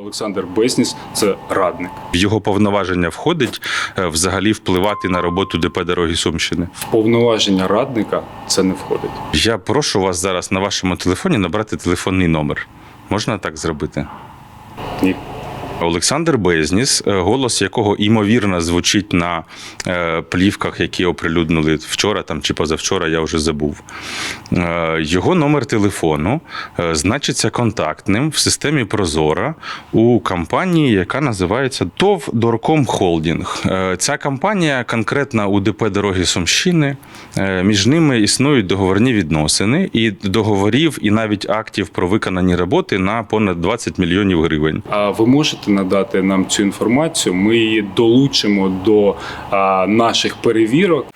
Олександр Бесніс це радник. В його повноваження входить е, взагалі впливати на роботу ДП дороги Сумщини. В повноваження радника це не входить. Я прошу вас зараз на вашому телефоні набрати телефонний номер. Можна так зробити? Ні. Олександр Безніс, е, голос якого імовірно звучить на е, плівках, які оприлюднили вчора там чи позавчора, я вже забув. Е, Його номер телефону значиться контактним в системі Прозора у компанії, яка називається ТОВ Дорком Холдінг. Ця компанія конкретно у ДП дороги Сумщини. Між ними існують договорні відносини, і договорів, і навіть актів про виконані роботи на понад 20 мільйонів гривень. А ви можете надати нам цю інформацію? Ми її долучимо до наших перевірок.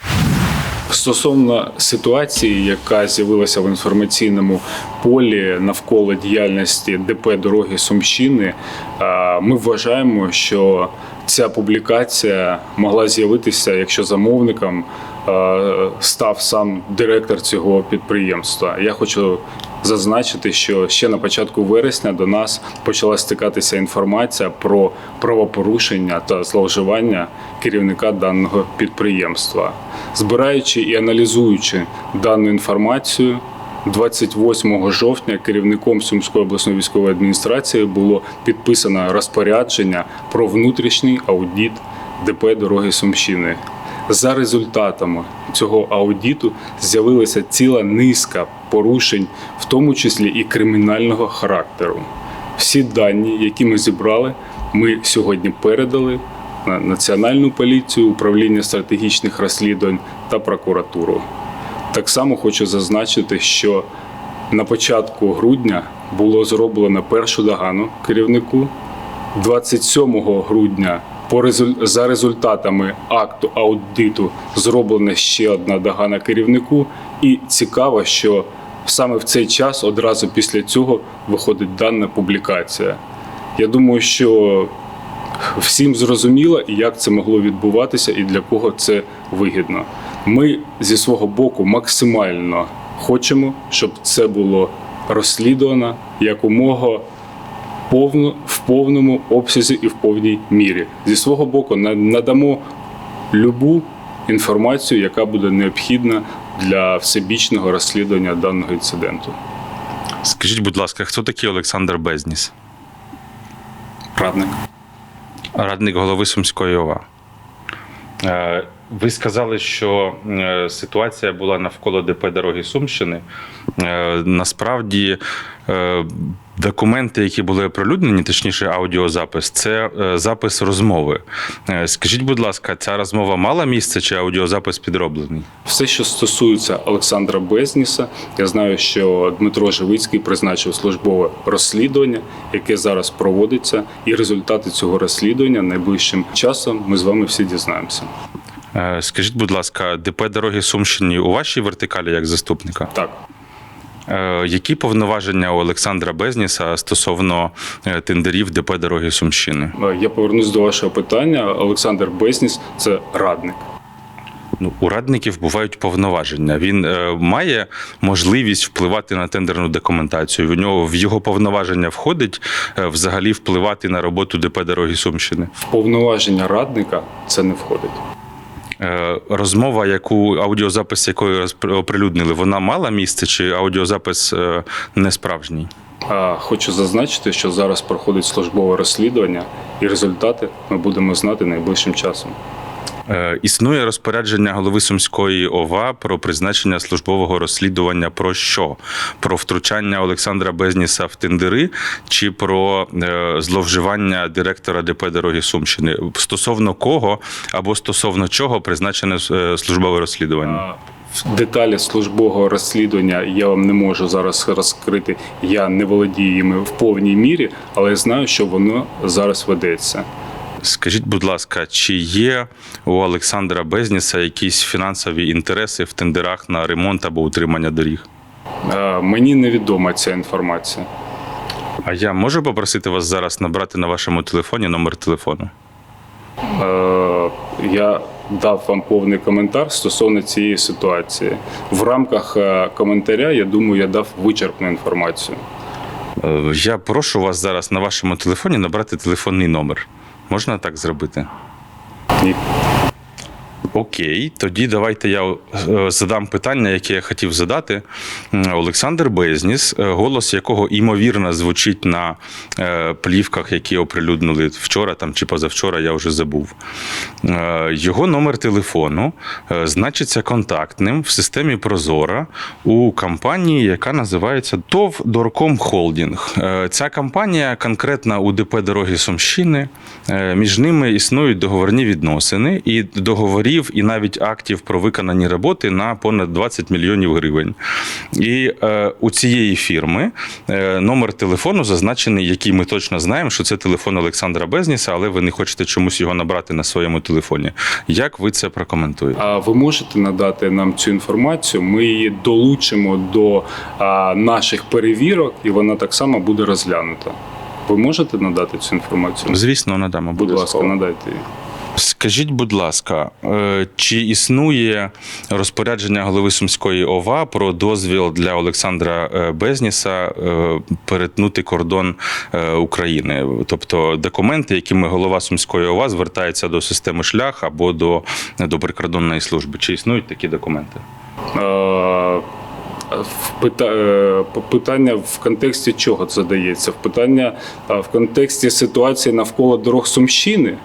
Стосовно ситуації, яка з'явилася в інформаційному полі навколо діяльності ДП дороги Сумщини, ми вважаємо, що ця публікація могла з'явитися, якщо замовником став сам директор цього підприємства. Я хочу зазначити, що ще на початку вересня до нас почала стикатися інформація про правопорушення та зловживання керівника даного підприємства. Збираючи і аналізуючи дану інформацію, 28 жовтня керівником Сумської обласної військової адміністрації було підписано розпорядження про внутрішній аудит ДП дороги Сумщини. За результатами цього аудиту з'явилася ціла низка порушень, в тому числі і кримінального характеру. Всі дані, які ми зібрали, ми сьогодні передали на Національну поліцію, управління стратегічних розслідувань та прокуратуру. Так само хочу зазначити, що на початку грудня було зроблено першу догану керівнику. 27 грудня по за результатами акту аудиту зроблена ще одна догана керівнику. І цікаво, що саме в цей час, одразу після цього, виходить дана публікація. Я думаю, що всім зрозуміло, як це могло відбуватися і для кого це вигідно. Ми зі свого боку максимально хочемо, щоб це було розслідувано якомога повно, в повному обсязі і в повній мірі. Зі свого боку надамо любу інформацію, яка буде необхідна для всебічного розслідування даного інциденту. Скажіть, будь ласка, хто такий Олександр Безніс? Радник. Радник голови Сумської ОВА. Ви сказали, що е, ситуація була навколо ДП дороги Сумщини. Е, Насправді е, документи, які були оприлюднені, точніше, аудіозапис, це запис розмови. Скажіть, будь ласка, ця розмова мала місце чи аудіозапис підроблений? Все, що стосується Олександра Безніса, я знаю, що Дмитро Живицький призначив службове розслідування, яке зараз проводиться, і результати цього розслідування найближчим часом ми з вами всі дізнаємося. Е, Скажіть, будь ласка, ДП дороги Сумщини у вашій вертикалі як заступника? Так. Е, Які повноваження у Олександра Безніса стосовно е, тендерів ДП дороги Сумщини? Я повернусь до вашого питання. Олександр Безніс це радник. Ну, у радників бувають повноваження. Він е, має можливість впливати на тендерну документацію. В нього в його повноваження входить е, взагалі впливати на роботу ДП дороги Сумщини. В повноваження радника це не входить. Е, Розмова, яку аудіозапис якої оприлюднили, вона мала місце, чи аудіозапис е, не справжній? Хочу зазначити, що зараз проходить службове розслідування, і результати ми будемо знати найближчим часом. Е, Існує розпорядження голови Сумської ОВА про призначення службового розслідування про що? Про втручання Олександра Безніса в тендери чи про е, зловживання директора ДП дороги Сумщини? Стосовно кого або стосовно чого призначене е, службове розслідування? Деталі службового розслідування я вам не можу зараз розкрити. Я не володію їми в повній мірі, але я знаю, що воно зараз ведеться. Скажіть, будь ласка, чи є у Олександра Безніса якісь фінансові інтереси в тендерах на ремонт або утримання доріг? Е, Мені невідома ця інформація. А я можу попросити вас зараз набрати на вашому телефоні номер телефону? Е, Я дав вам повний коментар стосовно цієї ситуації. В рамках е, коментаря, я думаю, я дав вичерпну інформацію. Е, Я прошу вас зараз на вашому телефоні набрати телефонний номер. Можна так зробити? Ні. Окей, тоді давайте я е, задам питання, яке я хотів задати. Олександр Безніс, е, голос якого імовірно звучить на е, плівках, які оприлюднили вчора там чи позавчора, я вже забув. Його номер телефону значиться контактним в системі Прозора у компанії, яка називається ТОВ Дорком Холдінг. Ця компанія конкретна у ДП Дороги Сумщини. Між ними існують договорні відносини і договорів, і навіть актів про виконані роботи на понад 20 мільйонів гривень. І е, у цієї фірми е, номер телефону зазначений, який ми точно знаємо, що це телефон Олександра Безніса, але ви не хочете чомусь його набрати на своєму телефоні. Як ви це прокоментуєте? А ви можете надати нам цю інформацію? Ми її долучимо до а, наших перевірок, і вона так само буде розглянута. Ви можете надати цю інформацію? Звісно, надамо. Будь ласка, надайте її. Скажіть, будь ласка, е, чи існує розпорядження голови Сумської ОВА про дозвіл для Олександра е, Безніса е, перетнути кордон України? Тобто документи, якими голова Сумської ОВА звертається до системи шлях або до, до прикордонної служби? Чи існують такі документи? Питання в контексті чого це задається? В питання в контексті ситуації навколо дорог Сумщини.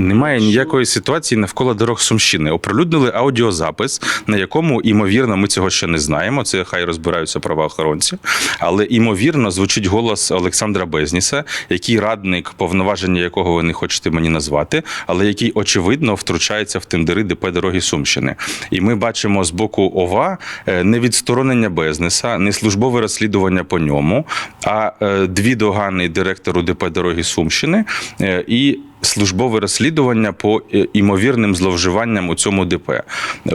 Немає ніякої ситуації навколо дорог Сумщини. Оприлюднили аудіозапис, на якому, імовірно, ми цього ще не знаємо. Це хай розбираються правоохоронці. Але імовірно звучить голос Олександра Безніса, який радник, повноваження якого ви не хочете мені назвати, але який очевидно втручається в тендери ДП дороги Сумщини. І ми бачимо з боку ОВА е, не відсторонення Безнеса, не службове розслідування по ньому, а е, дві догани директору ДП дороги Сумщини е, і службове розслідування по е, імовірним зловживанням у цьому ДП. Е,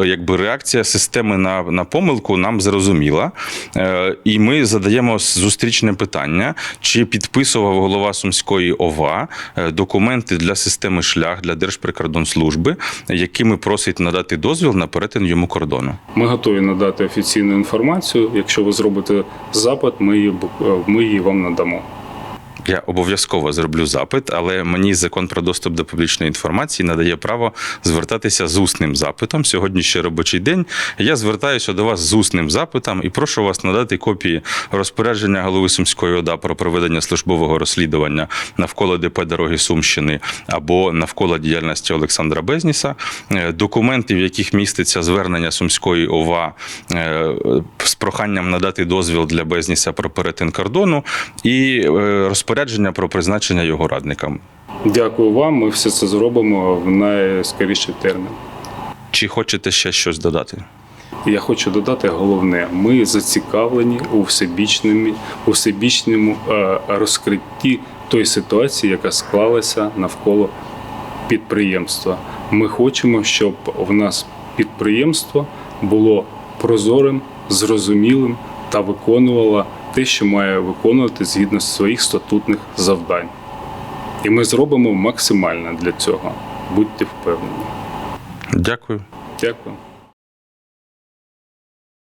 Якби реакція системи на, на помилку нам зрозуміла, Е, і ми задаємо зустрічне питання, чи підписував голова Сумської ОВА документи для системи шлях для Держприкордонслужби, якими просить надати дозвіл на перетин йому кордону. Ми готові надати офіційну інформацію. Якщо ви зробите запит, ми її, ми її вам надамо. Я обов'язково зроблю запит, але мені закон про доступ до публічної інформації надає право звертатися з усним запитом. Сьогодні ще робочий день. Я звертаюся до вас з усним запитом і прошу вас надати копії розпорядження голови Сумської ОДА про проведення службового розслідування навколо ДП дороги Сумщини або навколо діяльності Олександра Безніса, е, документи, в яких міститься звернення Сумської ОВА е, з проханням надати дозвіл для Безніса про перетин кордону і е, розпорядження про призначення його радникам. Дякую вам. Ми все це зробимо в найскоріший термін. Чи хочете ще щось додати? Я хочу додати головне: ми зацікавлені у всебічному, у всебічному е, розкритті тої ситуації, яка склалася навколо підприємства. Ми хочемо, щоб в нас підприємство було прозорим, зрозумілим та виконувало те, що має виконувати згідно своїх статутних завдань. І ми зробимо максимально для цього. Будьте впевнені. Дякую. Дякую.